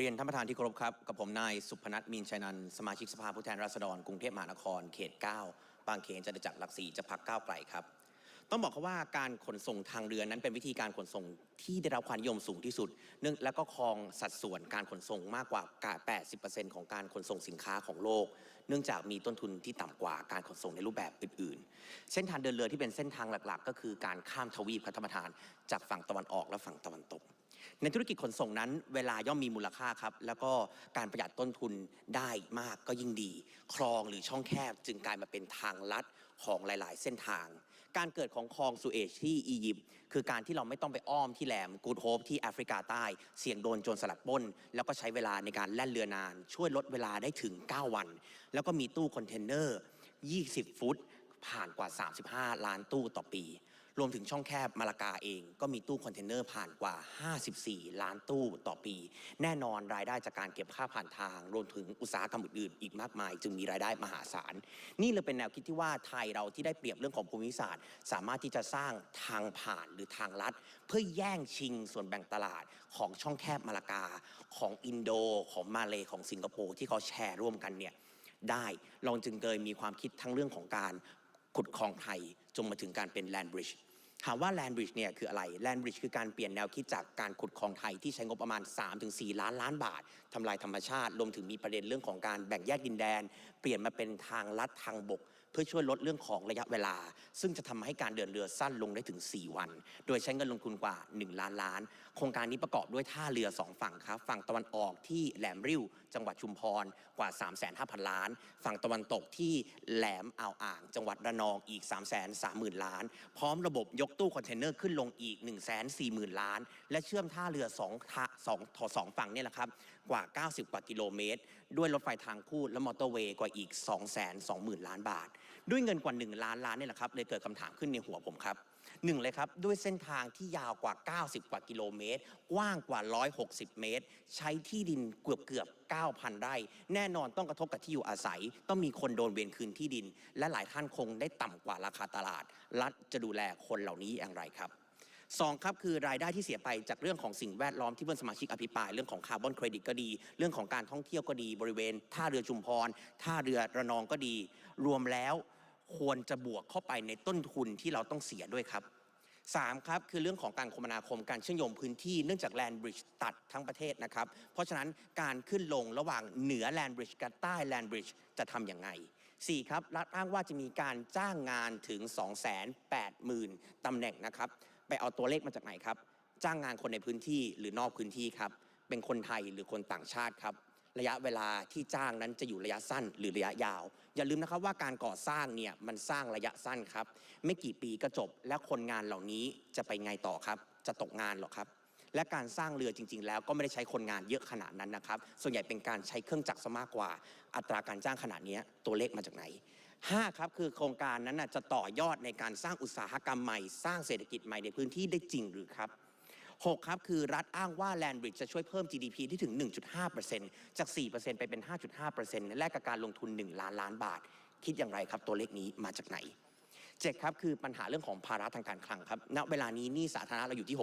เรียนท่านประธานที่เคารพครับ กับผมนายสุพนัทมีนชัยนันสมาชิกสภาผู้แทนราษฎรกรุงเทพมหานครเขต 9 บางเขนจตุจักรหลักสี่จะพักก้าวไกลครับ ต้องบอกเขาว่าการขนส่งทางเรือนั้นเป็นวิธีการขนส่งที่ได้รับความนิยมสูงที่สุดเนื่องแล้วก็ครองสัดส่วนการขนส่งมากกว่า 80%ของการขนส่งสินค้าของโลก เนื่องจากมีต้นทุนที่ต่ำกว่าการขนส่งในรูปแบบอื่น ๆ เส้นทางเดินเรือที่เป็นเส้นทางหลักๆ ก็คือการข้ามทวีปครับท่านประธานจากฝั่งตะวันออกและฝั่งตะวันตก ในธุรกิจขนส่งนั้น เวลาย่อมมีมูลค่าครับ แล้วก็การประหยัดต้นทุนได้มากก็ยิ่งดี คลองหรือช่องแคบจึงกลายมาเป็นทางลัดของหลาย ๆ เส้นทาง การเกิดของคลองสุเอชที่อียิปต์คือการที่เราไม่ต้องไปอ้อมที่แหลมกูดโฮปที่แอฟริกาใต้ เสี่ยงโดนโจรสลัดปล้น แล้วก็ใช้เวลาในการแล่นเรือนาน ช่วยลดเวลาได้ถึง 9 วัน แล้วก็มีตู้คอนเทนเนอร์ 20 ฟุต ผ่านกว่า 35 ล้านตู้ต่อปี รวมถึงช่องแคบมาลากาเอง ก็มีตู้คอนเทนเนอร์ผ่านกว่า 54 ล้านตู้ต่อปี แน่นอนรายได้จากการเก็บค่าผ่านทาง รวมถึงอุตสาหกรรมอื่นๆอีกมากมาย จึงมีรายได้มหาศาล นี่เลยเป็นแนวคิดที่ว่าไทยเราที่ได้เปรียบเรื่องของภูมิศาสตร์ สามารถที่จะสร้างทางผ่านหรือทางลัด เพื่อแย่งชิงส่วนแบ่งตลาดของช่องแคบมาลากาของอินโด ของมาเลของสิงคโปร์ที่เขาแชร์ร่วมกันเนี่ยได้เราจึงเคยมีความคิดทั้งเรื่องของการขุดคลองไทยจนมาถึงการเป็นแลนบริดจ์ ถามว่าแลนบริดจ์เนี่ยคืออะไรแลนบริดจ์คือการเปลี่ยนแนวคิดจากการขุดคลองไทยที่ใช้งบประมาณ 3-4 ล้านล้านบาททำลายธรรมชาติ รวมถึงมีประเด็นเรื่องของการแบ่งแยกดินแดน เปลี่ยนมาเป็นทางลัดทางบก เพื่อช่วยลดเรื่องของระยะเวลา ซึ่งจะทำให้การเดินเรือสั้นลงได้ถึง 4 วัน โดยใช้เงินลงทุนกว่า 1 ล้านล้าน โครงการนี้ประกอบด้วยท่าเรือ 2 ฝั่งครับ ฝั่งตะวันออกที่แหลมริ้ว จังหวัดชุมพรกว่า 3 5 0 0 0 ล้าน ฝั่งตะวันตกที่แหลมอ่าวอ่าง จังหวัดระนองอีก 3 3 0 0 0 0 ล้าน พร้อมระบบยกตู้คอนเทนเนอร์ขึ้นลงอีก 1 4 0 0 0 0 ล้าน และเชื่อมท่าเรือ2ท่าสองถอสองฝั่งเนี่ยแหละครับกว่า 90 กว่ากิโลเมตร ด้วยรถไฟทางคู่และมอเตอร์เวย์กว่าอีก 2 2 0 0 0 0 ล้านบาท ด้วยเงินกว่า 1 ล้านล้านนี่แหละครับเลยเกิดคำถามขึ้นในหัวผมครับหนึ่งเลยครับ ด้วยเส้นทางที่ยาวกว่า 90 กว่ากิโลเมตร กว้างกว่า 160 เมตร ใช้ที่ดินเกือบเกือบ9,000 ไร่ แน่นอนต้องกระทบกับที่อยู่อาศัย ต้องมีคนโดนเวียนคืนที่ดิน และหลายท่านคงได้ต่ำกว่าราคาตลาด รัฐจะดูแลคนเหล่านี้อย่างไรครับ สองครับคือรายได้ที่เสียไปจากเรื่องของสิ่งแวดล้อมที่เพื่อนสมาชิกอภิปรายเรื่องของคาร์บอนเครดิตก็ดี เรื่องของการท่องเที่ยวก็ดีบริเวณท่าเรือชุมพรท่าเรือระนองก็ดี รวมแล้วควรจะบวกเข้าไปในต้นทุนที่เราต้องเสียด้วยครับสามครับคือเรื่องของการคมนาคมการเชื่อมโยงพื้นที่เนื่องจากแลนบริดจ์ตัดทั้งประเทศนะครับ เพราะฉะนั้นการขึ้นลงระหว่างเหนือแลนบริดจ์กับใต้แลนบริดจ์จะทำอย่างไง 4. ครับรัฐอ้างว่าจะมีการจ้างงานถึง 280,000ตำแหน่งนะครับ ไปเอาตัวเลขมาจากไหนครับ จ้างงานคนในพื้นที่หรือนอกพื้นที่ครับ เป็นคนไทยหรือคนต่างชาติครับ ระยะเวลาที่จ้างนั้นจะอยู่ระยะสั้นหรือระยะยาว อย่าลืมนะครับว่าการก่อสร้างเนี่ยมันสร้างระยะสั้นครับ ไม่กี่ปีก็จบ และคนงานเหล่านี้จะไปไงต่อครับ จะตกงานหรอครับ และการสร้างเรือจริง ๆ แล้วก็ไม่ได้ใช้คนงานเยอะขนาดนั้นนะครับ ส่วนใหญ่เป็นการใช้เครื่องจักรซะมากกว่า อัตราการจ้างขนาดนี้ตัวเลขมาจากไหน5ครับคือโครงการนั้นจะต่อยอดในการสร้างอุตสาหกรรมใหม่ สร้างเศรษฐกิจใหม่ในพื้นที่ได้จริงหรือครับ6ครับคือรัฐอ้างว่าแลนบริดจ์จะช่วยเพิ่ม GDP ที่ถึง 1.5%จาก 4%ไปเป็น 5.5%แลกกับการลงทุน 1 ล้านล้านบาท คิดอย่างไรครับตัวเลขนี้มาจากไหน เจ็ดครับคือปัญหาเรื่องของภาระทางการคลังครับณเวลานี้หนี้สาธารณะเราอยู่ที่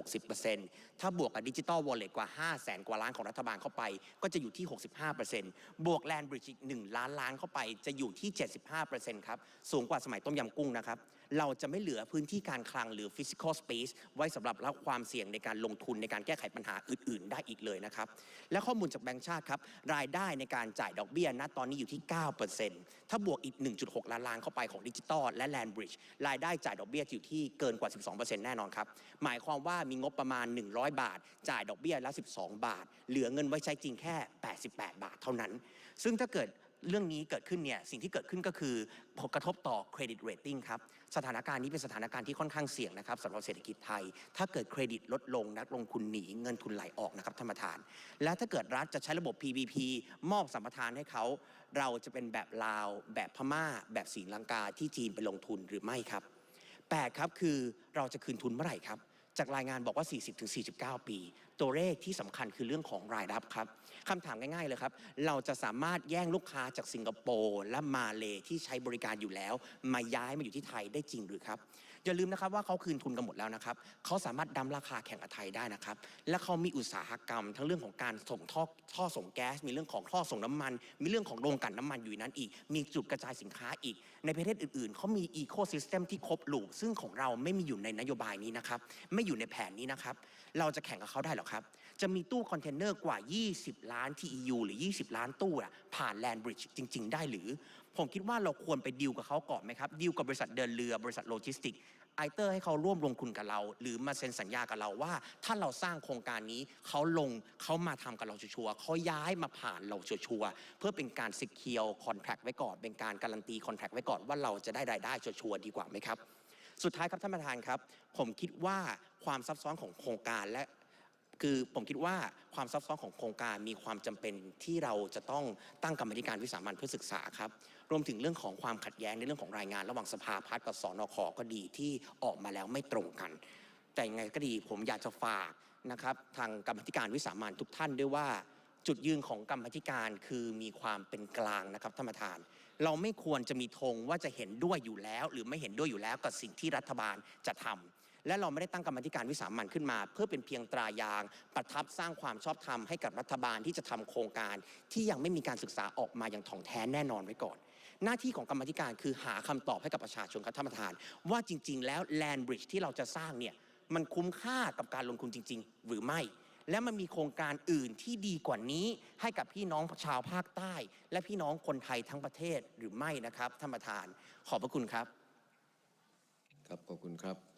60%ถ้าบวกกับดิจิตอลวอลเล็ตกว่า 5 0 0แสนกว่าล้านของรัฐบาลเข้าไป ก็จะอยู่ที่ 65%บวกแลนบริดจ์อีก1ล้านล้านเข้าไปจะอยู่ที่ 75%ครับสูงกว่าสมัยต้มยำกุ้งนะครับเราจะไม่เหลือพื้นที่การคลังหรือ physical space ไว้สำหรับรับความเสี่ยงในการลงทุนในการแก้ไขปัญหาอื่น ๆ ได้อีกเลยนะครับและข้อมูลจากแบงก์ชาติครับรายได้ในการจ่ายดอกเบี้ยณตอนนี้อยู่ที่ 9%ถ้าบวกอีก 1.6 ล้านล้านเข้าไปของดิจิตอลและแลนบริดจ์รายได้จ่ายดอกเบี้ยอยู่ที่เกินกว่า 12%แน่นอนครับ หมายความว่ามีงบประมาณ 100 บาท จ่ายดอกเบี้ยละ 12 บาท เหลือเงินไว้ใช้จริงแค่ 88 บาทเท่านั้น ซึ่งถ้าเกิดเรื่องนี้เกิดขึ้นเนี่ยสิ่งที่เกิดขึ้นก็คือผลกระทบต่อเครดิตเรตติ้งครับสถานการณ์นี้เป็นสถานการณ์ที่ค่อนข้างเสี่ยงนะครับสำหรับเศรษฐกิจไทย ถ้าเกิดเครดิตลดลงนักลงทุนหนีเงินทุนไหลออกนะครับท่านประธาน และถ้าเกิดรัฐจะใช้ระบบ PPP มอบสัมปทานให้เขา เราจะเป็นแบบลาว แบบพม่า แบบศรีลังกาที่จีนไปลงทุนหรือไม่ครับ 8 ครับคือเราจะคืนทุนเมื่อไหร่ครับ จากรายงานบอกว่า 40-49 ปี ตัวเลขที่สำคัญคือเรื่องของรายรับครับคำถามง่ายๆเลยครับ เราจะสามารถแย่งลูกค้าจากสิงคโปร์และมาเลที่ใช้บริการอยู่แล้ว มาย้ายมาอยู่ที่ไทยได้จริงหรือครับ อย่าลืมนะครับว่าเขาคืนทุนกันหมดแล้วนะครับเขาสามารถดำราคาแข่งกับไทยได้นะครับ และเขามีอุตสาหกรรม ทั้งเรื่องของการส่งท่อท่อส่งแก๊ส มีเรื่องของท่อส่งน้ำมัน มีเรื่องของโรงกลั่นน้ำมันอยู่นั้นอีก มีจุดกระจายสินค้าอีก ในประเทศอื่นๆเขามีอีโคซิสเต็มที่ครบลูกซึ่งของเราไม่มีอยู่ในนโยบายนี้นะครับไม่อยู่ในแผนนี้นะครับเราจะแข่งกับเขาได้หรอครับจะมีตู้คอนเทนเนอร์กว่า 20 ล้าน TEU หรือ 20 ล้านตู้อะผ่านแลนบริดจ์จริง ๆ ได้หรือ ผมคิดว่าเราควรไปดีลกับเขาก่อนไหมครับดีลกับบริษัทเดินเรือบริษัทโลจิสติกไอเตอร์ให้เขาร่วมลงทุนกับเรา หรือมาเซ็นสัญญากับเราว่า ถ้าเราสร้างโครงการนี้เขาลงเขามาทำกับเราชัวร์เขาย้ายมาผ่านเราชัวร์เพื่อเป็นการ secure contract ไว้ก่อน เป็นการการันตี contract ไว้ก่อนว่าเราจะได้รายได้ชัวร์ดีกว่าไหมครับ สุดท้ายครับท่านประธานครับ ผมคิดว่าความซับซ้อนของโครงการและ คือผมคิดว่าความซับซ้อนของโครงการมีความจำเป็นที่เราจะต้องตั้งกรรมธิการวิสามันเพื่อศึกษาครับ รวมถึงเรื่องของความขัดแย้งในเรื่องของรายงาน ระหว่างสภาพัฒน์กับสนคก็ดีที่ออกมาแล้วไม่ตรงกัน แต่ยังไงก็ดีผมอยากจะฝากนะครับทางกรรมธิการวิสามันทุกท่านด้วยว่าจุดยืนของกรรมธิการคือมีความเป็นกลางนะครับท่านประธาน เราไม่ควรจะมีธงว่าจะเห็นด้วยอยู่แล้ว หรือไม่เห็นด้วยอยู่แล้วกับสิ่งที่รัฐบาลจะทำ และเราไม่ได้ตั้งกรรมธิการวิสามันขึ้นมา เพื่อเป็นเพียงตรายาง ประทับสร้างความชอบธรรมให้กับรัฐบาลที่จะทำโครงการ ที่ยังไม่มีการศึกษาออกมาอย่างถ่องแท้แน่นอนไว้ก่อน หน้าที่ของกรรมธิการคือหาคำตอบให้กับประชาชนครับท่านประธาน ว่าจริง ๆ แล้วแลนบริดจ์ที่เราจะสร้างเนี่ยมันคุ้มค่ากับการลงทุนจริง ๆ หรือไม่และมันมีโครงการอื่นที่ดีกว่านี้ให้กับพี่น้องชาวภาคใต้ และพี่น้องคนไทยทั้งประเทศหรือไม่นะครับท่านประธาน ขอบพระคุณครับ ครับขอบคุณครับ